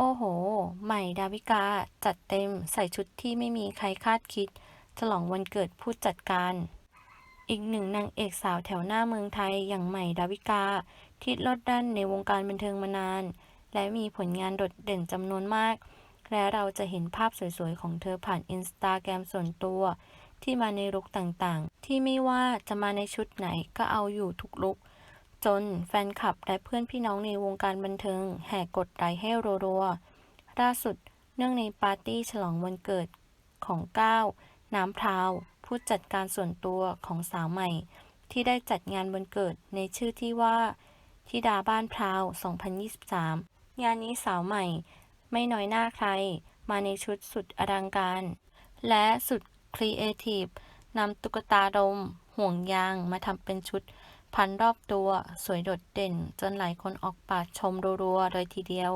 โอ้โห ใหม่ดาวิกา จัดเต็มใส่ชุดที่ไม่มีใครคาดคิด ฉลองวันเกิดผู้จัดการ อีกหนึ่งนางเอกสาวแถวหน้าเมืองไทยอย่างใหม่ดาวิกา ที่ลดด้านในวงการบันเทิงมานาน และมีผลงานโดดเด่นจำนวนมาก และเราจะเห็นภาพสวยๆ ของเธอผ่านอินสตาแกรมส่วนตัว ที่มาในลุคต่างๆ ที่ไม่ว่าจะมาในชุดไหนก็เอาอยู่ทุกลุค จนแฟนคลับและเพื่อนพี่น้องในวงการบันเทิง แห่กดไลค์ให้รัวๆล่าสุดเนื่องในปาร์ตี้ฉลองวันเกิดของก้าวน้ำพราว ผู้จัดการส่วนตัวของสาวใหม่ ที่ได้จัดงานวันเกิดในชื่อที่ว่าธิดาบ้านพราว 2023 งานนี้สาวใหม่ ไม่น้อยหน้าใคร มาในชุดสุดอลังการ และสุดครีเอทีฟนำตุ๊กตาดมห่วงยางมาทำเป็นชุด พันรอบตัว สวยโดดเด่น จนหลายคนออกปากชมรัวๆเลยทีเดียว